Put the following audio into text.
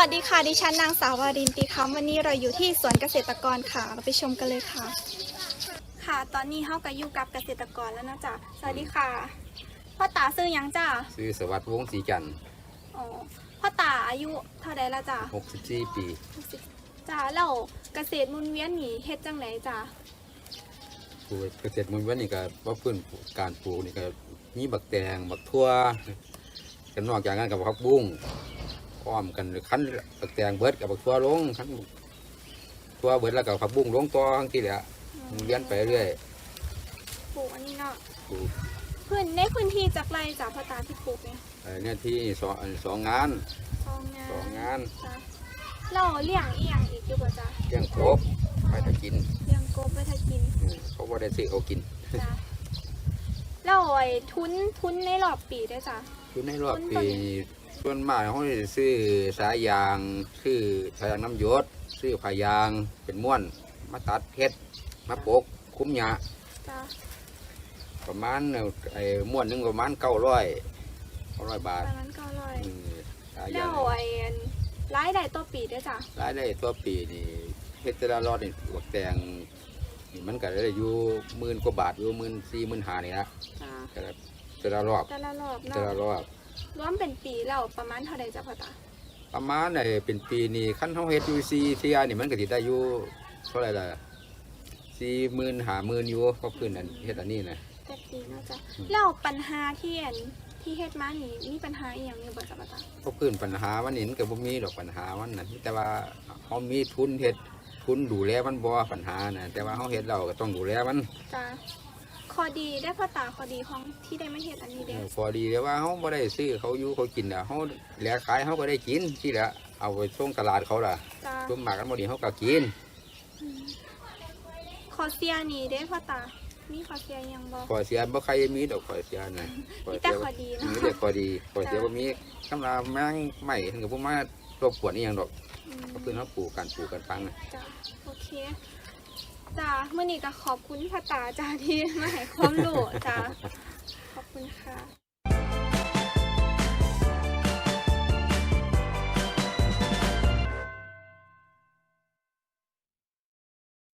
วัสดีค่ะ ดิฉันนางสาววารินตีคำวันนี้เราอยู่ที่สวนเกษตรกรค่ะ เราไปชมกันเลยค่ะ ค่ะ ตอนนี้เฮาก็อยู่กับเกษตรกรแล้วนะจ๊ะ สวัสดีค่ะ พ่อตาซื้อหยังจ้ะซื้อสวัสดิ์วงศ์ศรีจันทร์อ๋อพ่อตาอายุเท่าใดแล้วจ้ะ64 ปี60จ้ะแล้วเกษตรหมุนเวียนนี่เฮ็ดจังไหนจ้ะปลูกเกษตรหมุนเวียนนี่ก็ว่าพื้นการปลูกนี่ก็มีบักแตงบักทั่วกันนอกจากนั้นกับผักบุ้ง อ้อมกันคั้นบักแตงเบิดกับบักทั่วลงคั้นทั่วเบิดแล้วกับผักบุ้งลงต่อทั้งที่แหละหมุนเวียนไปเรื่อยปลูกอันนี้เนาะปลูกพื้นในพื้นที่จักไรจ้ะพ่อตาที่ปลูกเนี่ยเอ่อเนี่ยที่สองสองงานสองงานสองงานจ้ะเราเลี้ยงอีหยังอีกอยู่บ่จ้ะเลี้ยงครบไปถ้ากินเลี้ยงกบไว้ถ้ากินอืมเขาว่าได้ซื้อเขากินจ้ะแล้วไอ้ทุนทุนในรอบปีได้วยจ้ะคือในรอบปี ส่วนมากเขาจะซื้อสายยางซื้อสายยางน้ำหยศซื้อผ้ายางเป็นม้วน มาตัดเพชรมาปกคุ้มหยาจ้ะประมาณไอ้ม้วนหนึ่งประมาณเก้าร้อยเก้าร้อยบาทประมาณเก้าร้อยอืมสายแล้ยางวไอ้อันรายได้ต่อปีได้วยจ้ะรายได้ตัวปีนี่เฮ็ดแต่ละรอดนี่บวกแต่งนี่มันก็ได้อยู่หมื่นกว่าบาทอยู่หมื่นสี่หมื่นห้านี่ละจ้ะแต่ละแต่ละรอบแต่ละรอบแต่เนาะละรอบ รวมเป็นปีแล้วประมาณเท่าใดจ้ะพ่อตาประมาณไอ้เป็นปีนี่ขั้นเขาเฮ็ดอยู่ซีเทียนี่มันก็สิได้อยู่เท่าไหร่ล่ะสี่หมื่นห้าหมื่นอยู่เพราะพื้นอันเฮ็ดอันนี้นะ แต่ปีเนาะจ้ะอืมแล้วปัญหาที่อันที่เฮ็ดมานี่มีปัญหาอีหยังอยู่บ่จ้ะพ่อตาเพราะพื้นปัญหาวันนี้มันก็บ่มีดอกปัญหาวันนั้นแต่ว่าเขามีทุนเฮ็ดทุนดูแลมันบ่ปัญหานะแต่ว่าเขาเฮ็ดเราก็ต้องดูแลมันจ้ะข้ อดีได้พ่อตาข้อดีของที่ได้มาเฮ็ดอันนี้เอเด้อพอดีแต่ว่าเขาบ่ได้ซื้อเขาอยู่เขากินอะเขาแหลกขายเขาก็ได้กินที่ละเอาไปส่งตลาดเขาล่ะจ้ะส่วนมากกันบ่ดีเขาก็กินอืมข้อเสียนี่เด้พ่อตา มีข้อเสียอิหยังบ่ขอเสียบ่ใครมีดอกขอเสียนะมีแต่ข้อดีมีเนาะแต่ข้อดีขอเสียบ่มีสำหรับแมงใหม่ถึงกับบ่มารบกวนอีหยังดอกอืมก็คือเขาปลูกกันปลูกกันฟังนะจ้ะโอเค จ้าเมื่อนี้ก็ขอบคุณพ่อตาจ้าที่มาให้ความรู้จ้าขอบคุณค่ะ